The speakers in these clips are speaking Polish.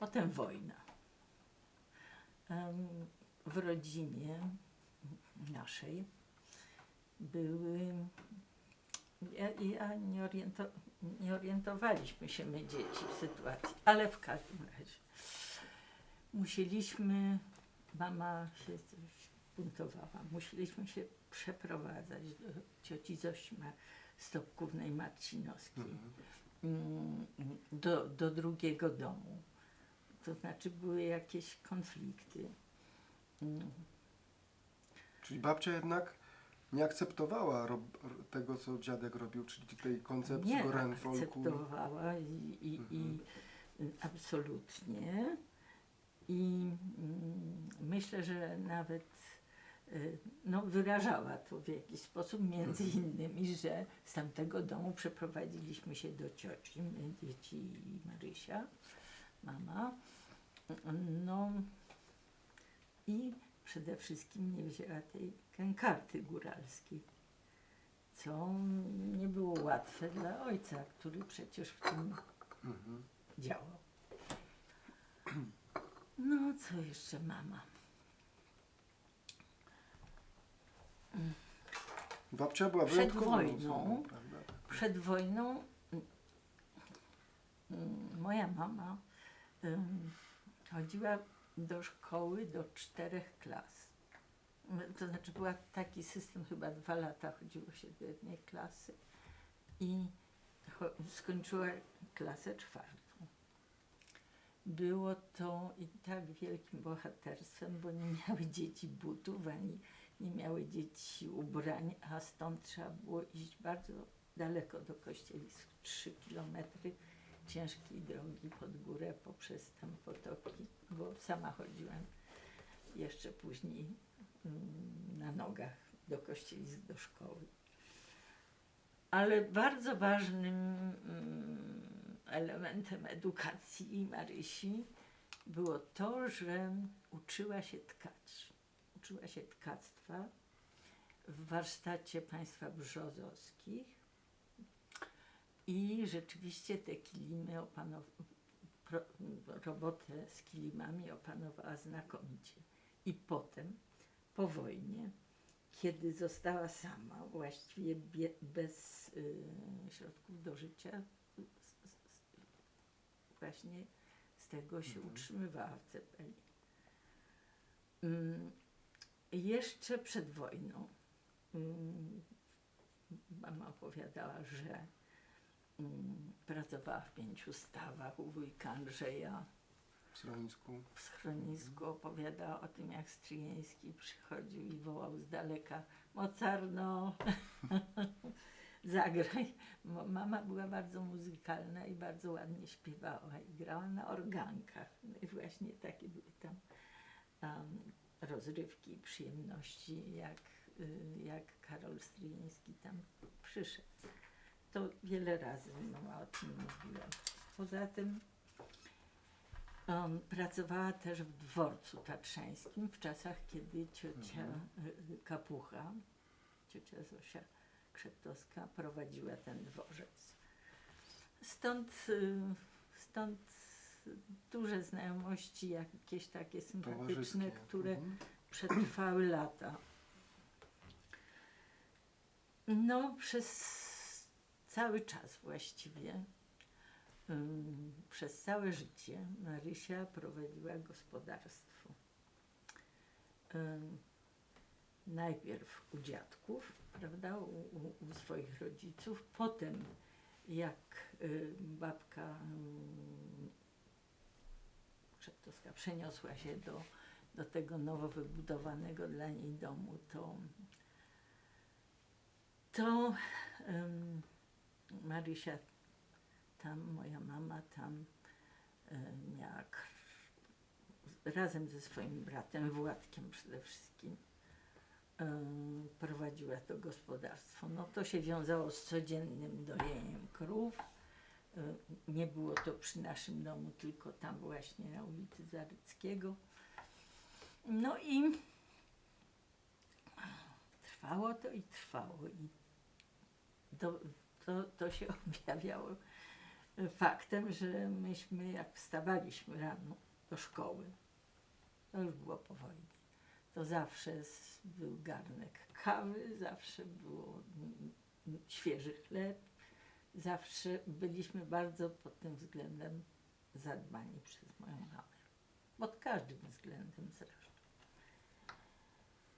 Potem wojna. W rodzinie naszej były. Ja, ja nie, oriento, nie orientowaliśmy się my dzieci w sytuacji, ale w każdym razie musieliśmy, mama się buntowała, musieliśmy się przeprowadzać do cioci Zośma Stopkównej Marcinowskiej mm, do, do drugiego domu. To znaczy były jakieś konflikty. Mm, Czyli babcia jednak nie akceptowała tego, co dziadek robił, czyli tej koncepcji Nie Gorenfolku. akceptowała i, i, i y, absolutnie. I mm, myślę, że nawet y, no, wyrażała to w jakiś sposób, między innymi, że z tamtego domu przeprowadziliśmy się do cioci, dzieci i Marysia, mama. No i przede wszystkim nie wzięła tej karty góralskiej co nie było łatwe dla ojca, który przecież w tym Mhm. działał. No, co jeszcze mama? Babcia była Przed wojną-? Przed wojną mm, mm, moja mama chodziła do szkoły do czterech klas. To znaczy była taki system, chyba dwa lata chodziło się do jednej klasy i skończyła klasę czwartą. Było to i tak wielkim bohaterstwem, bo nie miały dzieci butów, ani nie miały dzieci ubrań, a stąd trzeba było iść bardzo daleko do kościelisk, trzy kilometry ciężkiej drogi pod górę poprzez tam potoki, bo sama chodziłem jeszcze później mm, na nogach do kościelisk, do szkoły. Ale bardzo ważnym mm, elementem edukacji Marysi było to, że uczyła się tkać. Uczyła się tkactwa w warsztacie państwa brzozowskich i rzeczywiście te kilimy robotę z kilimami opanowała znakomicie. I potem, po wojnie, kiedy została sama, właściwie bez y, środków do życia, z, z, z, właśnie z tego się Mhm. utrzymywała w Cepeli. Mm, jeszcze przed wojną mm, mama opowiadała, że pracowała w pięciu stawach u wujka Andrzeja W schronisku. w schronisku opowiadała o tym, jak Stryjeński przychodził i wołał z daleka Mocarno, zagraj. Mama była bardzo muzykalna i bardzo ładnie śpiewała i grała na organkach. No i właśnie takie były tam um, rozrywki i przyjemności, jak, y, jak Karol Stryjeński tam przyszedł. Wiele razy mama o tym mówiła. Poza tym Um, pracowała też w dworcu tatrzańskim w czasach, kiedy ciocia y, Kapucha, ciocia Zosia Krzeptowska prowadziła ten dworzec. Stąd, y, stąd duże znajomości, jakieś takie sympatyczne, które Mhm. przetrwały lata. No, przez cały czas właściwie, przez całe życie Marysia prowadziła gospodarstwo. Najpierw u dziadków, prawda, u, u, u swoich rodziców, potem jak babka ym, Szeptowska przeniosła się do, do tego nowo wybudowanego dla niej domu, to, to ym, Marysia tam, moja mama tam miała krw, razem ze swoim bratem Władkiem przede wszystkim y, prowadziła to gospodarstwo. No to się wiązało z codziennym dojeniem krów. Y, Nie było to przy naszym domu, tylko tam właśnie na ulicy Zaryckiego. No i trwało to i trwało. I to, to, to się objawiało faktem, że myśmy jak wstawaliśmy rano do szkoły, to już było po wojnie, to zawsze był garnek kawy, zawsze było świeży chleb, zawsze byliśmy bardzo pod tym względem zadbani przez moją mamę. Pod każdym względem zresztą.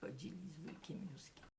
Chodzili z wujkiem Józkiem.